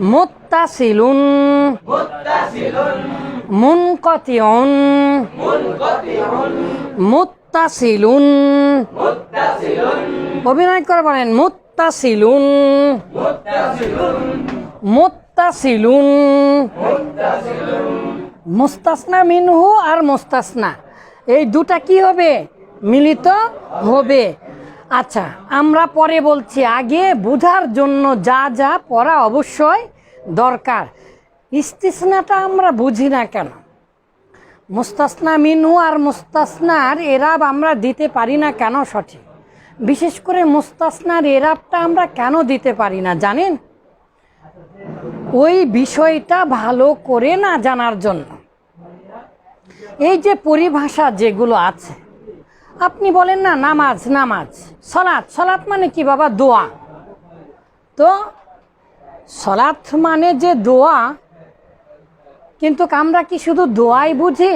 মুত্তাসিলুন। মুনকতিউন। মুত্তাসিলুন। অভিনয় করে বলেন মুত্তাসিলুন। মুত্তাসিলুন। মুস্তাসনা মিনহু আর মুস্তাসনা। এই দুটা কি হবে? মিলিত হবে। আচ্ছা আমরা পরে বলছি আগে, বোঝার জন্য যা যা পড়া অবশ্যই দরকার। ইস্তিসনাটা আমরা বুঝি না কেন? মুস্তাসনা মিনু আর মুস্তাসনার এরাব আমরা দিতে পারি না কেন সঠিক? বিশেষ করে মুস্তাসনার এরাবটা আমরা কেন দিতে পারি না, জানেন? ওই বিষয়টা ভালো করে না জানার জন্য। এই যে পরিভাষা যেগুলো আছে আপনি বলেন না, নামাজ নামাজ। সলাৎ সলাৎ মানে কি বাবা? দোয়া। তো সলাৎ মানে যে দোয়া, কিন্তু আমরা কি শুধু দোয়াই বুঝি,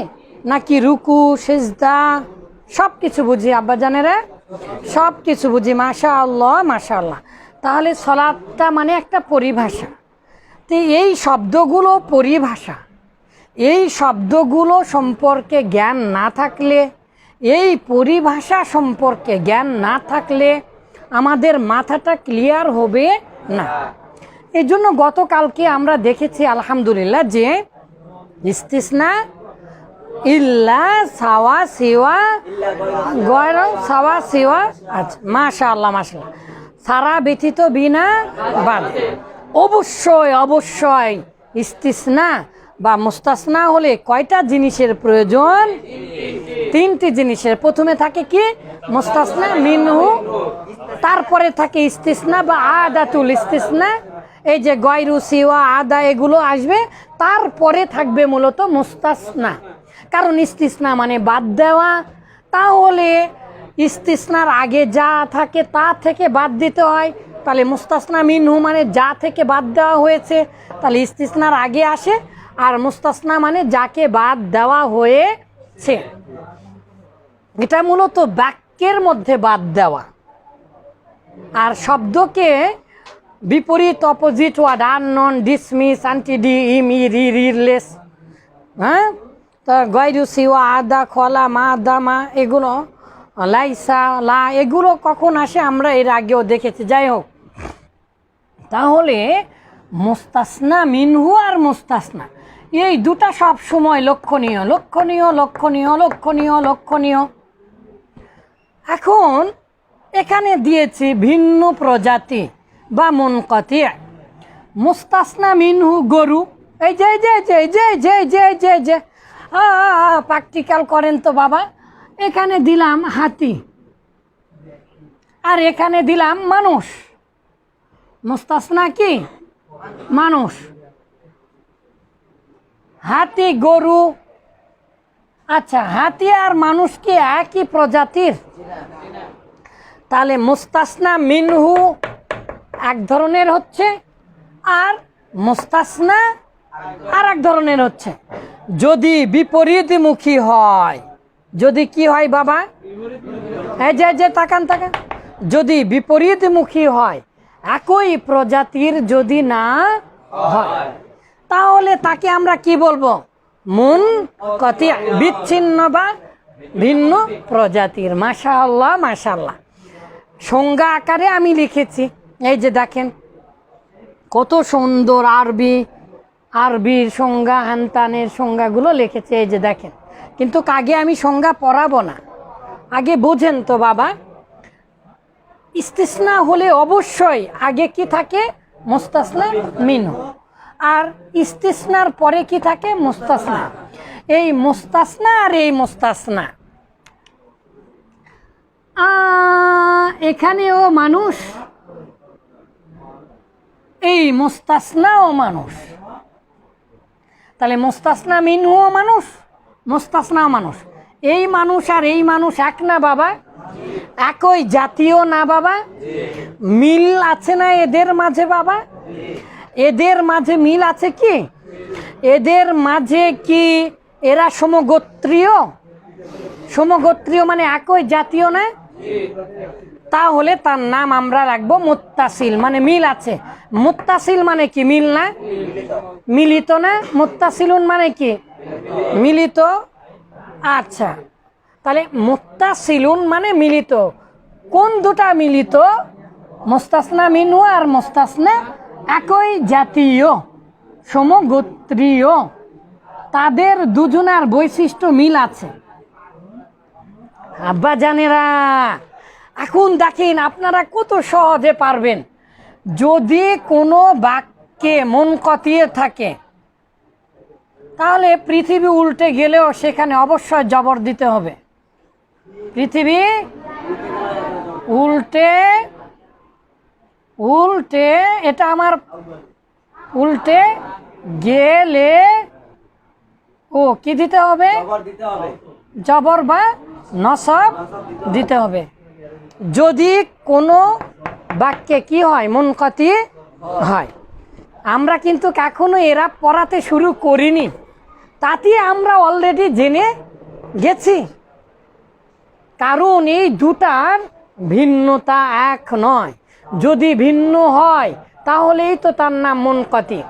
নাকি রুকু, সেজদা সব কিছু বুঝি? আব্বাজানেরা সব কিছু বুঝি। মাশা আল্লাহ মাশা আল্লাহ তাহলে সলাৎটা মানে একটা পরিভাষা। তো এই শব্দগুলো পরিভাষা। এই শব্দগুলো সম্পর্কে জ্ঞান না থাকলে এই পরিভাষা সম্পর্কে জ্ঞান না থাকলে আমাদের মাথাটা ক্লিয়ার হবে না। এই জন্য গতকালকে আমরা দেখেছি, আলহামদুলিল্লাহ, যে ইস্তিসনা ইল্লা সাওয়া সিওয়া গয়র সাওয়া সিওয়া আচ্ছা মাশা আল্লাহ মাশা সারা ব্যথিত বিনা বাদ। অবশ্যই অবশ্যই ইস্তিসনা বা মুস্তাসনা হলে কয়টা জিনিসের প্রয়োজন? তিনটি জিনিসের। প্রথমে থাকে কি? মুস্তাসনা, মিনহু। তারপরে থাকে ইস্তিসনা বা আদাতুল ইস্তিসনা। এই যে গয়রু, সিওয়া, আদা, এগুলো আসবে। তারপরে থাকবে মূলত মুস্তাসনা। কারণ ইস্তিসনা মানে বাদ দেওয়া। তাহলে ইস্তিসনার আগে যা থাকে তা থেকে বাদ দিতে হয়। তাহলে মুস্তাসনা, মিনহু মানে যা থেকে বাদ দেওয়া হয়েছে, তাহলে ইস্তিসনার আগে আসে। আর মুস্তাসনা মানে যাকে বাদ দেওয়া হয়েছে। এটা মূলত বাক্যের মধ্যে বাদ দেওয়া। আর শব্দকে বিপরীত অপোজিট ওয়ার্ড আর নন ডিসমিস আন্টিডি ইম রি রিলেস হ্যাঁ? তা গয়রু সিওয়া, আদা, খলা, মা দা মা এগুলো, লাইসা, লা, এগুলো কখন আসে আমরা এর আগেও দেখেছি। যাই হোক, তাহলে মোস্তাসনা মিনহু আর মোস্তাসনা। এই দুটা সব সময় লক্ষণীয় লক্ষণীয় লক্ষণীয় লক্ষণীয় লক্ষণীয়। এখন এখানে দিয়েছি ভিন্ন প্রজাতি বা মনকতি মুস্তাসনা মিনহু গরু। এই যে যে যে যে যে যে যে যে। প্র্যাকটিক্যাল করেন তো বাবা। এখানে দিলাম হাতি। আর এখানে দিলাম মানুষ। মুস্তাসনা কি? মানুষ। হাতি, গরু। আচ্ছা হাতি আর মানুষ কি একই প্রজাতির? তাহলে মুস্তাসনা, মিনহু এক ধরনের হচ্ছে, আর মুস্তাসনা আর এক ধরনের হচ্ছে। যদি বিপরীতমুখী হয়, যদি কি হয় বাবা? এই যে যে, তাকান তাকান। যদি বিপরীতমুখী হয়, একই প্রজাতির যদি না হয়। তাহলে তাকে আমরা কি বলব? মন কতি বিচ্ছিন্ন বা ভিন্ন প্রজাতির। মাশা আল্লাহ মাশাল্লাহ সংজ্ঞা আকারে আমি লিখেছি। এই যে দেখেন, কত সুন্দর আরবি, আরবির সংজ্ঞা, হান্তানের সংজ্ঞাগুলো লিখেছে। এই যে দেখেন, কিন্তু আগে আমি সংজ্ঞা পড়াবো না। আগে বোঝেন তো বাবা। ইস্তিসনা হলে অবশ্যই আগে কি থাকে? মোস্তাসনা মিনু আর ইস্তিসনার পরে কি থাকে? মোস্তাসনা। এই মোস্তাসনা আর এই মোস্তাসনা। এখানেও মানুষ, এই মোস্তাসনাও মানুষ। তাহলে মোস্তাসনা মিনহুও মানুষ, মোস্তাসনাও মানুষ। এই মানুষ আর এই মানুষ এক না বাবা? একই জাতীয় না বাবা? মিল আছে না এদের মাঝে বাবা? এদের মাঝে মিল আছে কি? এদের মাঝে কি এরা সমগোত্রীয়? সমগোত্রীয় মানে একই জাতীয় না? তাহলে তার নাম আমরা রাখব মুত্তাসিল মানে মিল আছে। মুত্তাসিল মানে কি? মিল না? মিলিত না? মুত্তাসিলুন মানে কি? মিলিত। আচ্ছা তাহলে মুত্তাসিলুন মানে মিলিত। কোন দুটা মিলিত? মোস্তাসনা মিনু আর মোস্তাসনা একই জাতীয়, সমগোত্রীয়, তাদের দুজনার বৈশিষ্ট্য মিল আছে। আব্বা জানেরা এখন দেখেন আপনারা কত সহজে পারবেন। যদি কোনো বাক্যে মন কতিয়ে থাকে, তাহলে পৃথিবী উল্টে গেলেও সেখানে অবশ্যই জবর দিতে হবে। পৃথিবী উল্টে উল্টে এটা আমার উল্টে গেলে ও কি দিতে হবে? জবর বা নসব দিতে হবে। যদি কোনো বাক্যে কি হয় মনকতি হয়। আমরা কিন্তু কখনো এরা পড়াতে শুরু করিনি। তাতে আমরা অলরেডি জেনে গেছি। কারণ এই দুটার ভিন্নতা এক নয়। যদি ভিন্ন হয়, তাহলেই তো তার নাম মনকতি।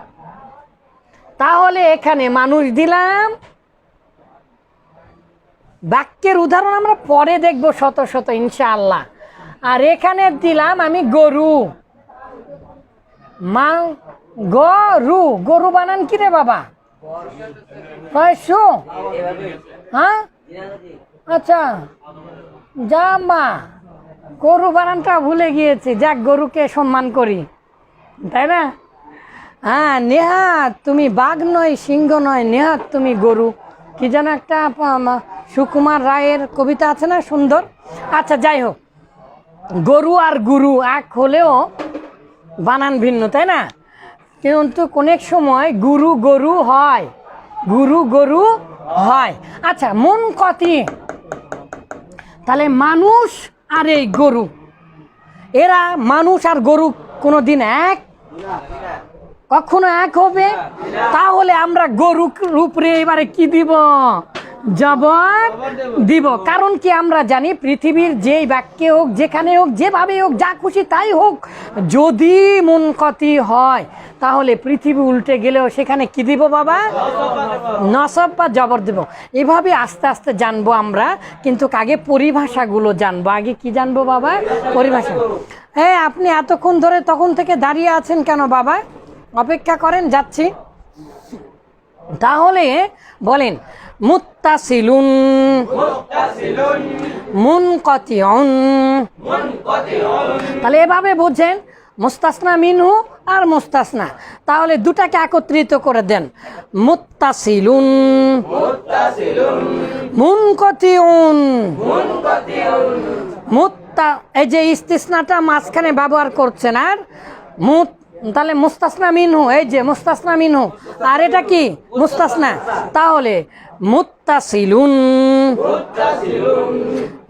তাহলে এখানে মানুষ দিলাম। বাক্যের উদাহরণ আমরা পরে দেখব শত শত, ইনশাআল্লাহ। আর এখানে দিলাম আমি গরু। মা, গরু। গরু বানান কি রে বাবা? হ্যাঁ? আচ্ছা যা মা। গরু বানানটা ভুলে গিয়েছি। যাক, গরুকে সম্মান করি। তাই না? হ্যাঁ নেহাত তুমি বাঘ নয়, সিংহ নয়, নেহাত তুমি গরু। কি যেন একটা সুকুমার রায়ের কবিতা আছে না, সুন্দর? আচ্ছা যাই হোক। গরু আর গুরু এক হলেও বানান ভিন্ন, তাই না? কিন্তু অনেক সময় গুরু গরু হয়, গুরু গরু হয়। আচ্ছা মন কতি তাহলে মানুষ আর এই গরু। এরা মানুষ আর গরু কোনো দিন এক? কখনো এক হবে? তাহলে আমরা গরু রূপরে এবারে কি দিব? জবর দিব। কারণ কি আমরা জানি পৃথিবীর যেই বাক্যে হোক, যেখানে হোক, যেভাবে হোক, যা খুশি তাই হোক, যদি মন কতি হয়, তাহলে পৃথিবী উল্টে গেলেও সেখানে কি দিব বাবা? নসব বা জবর দেব। এভাবে আস্তে আস্তে জানব আমরা, কিন্তু আগে পরিভাষাগুলো জানব। আগে কি জানব বাবা? পরিভাষা। হ্যাঁ আপনি এতক্ষণ ধরে তখন থেকে দাঁড়িয়ে আছেন কেন বাবা? অপেক্ষা করেন, যাচ্ছি। তাহলে বলেন মুত্তাসিলুন। মুনকতিউন। তাহলে এভাবে বুঝছেন মুস্তাসনা মিনহু আর মুস্তাসনা। তাহলে দুটাকে একত্রিত করে দেন। মুত্তাসিলুন। মুনকতিউন। মুত্তা এই যে ইস্তিসনাটা মাঝখানে ব্যবহার করছেন আর মুত তাহলে মুস্তাসনা মিনহু, এই যে মুস্তাসনা মিনহু। আর এটা কি? মুস্তাসনা। তাহলে মুত্তাসিলুন।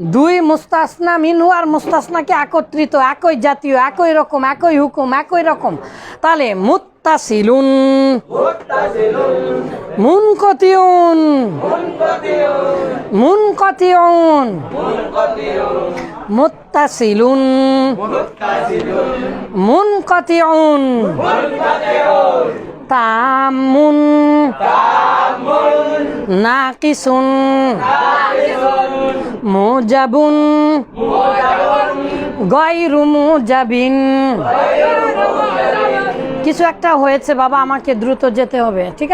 দুই মুস্তাসনা মিনহু আর মুস্তাসনাকে একত্রিত, একই জাতীয়, একই রকম, একই হুকুম, একই রকম। তাহলে মুত্তাসিলুন। মুনকতিউন। মুনকতিউন। মুত্তাসিলুন মুনকতিউন। তামুন। নাকিসুন। মুজাবুন। গয়রু মুজাবিন। কিছু একটা হয়েছে বাবা আমাকে দ্রুত যেতে হবে ঠিক আছে?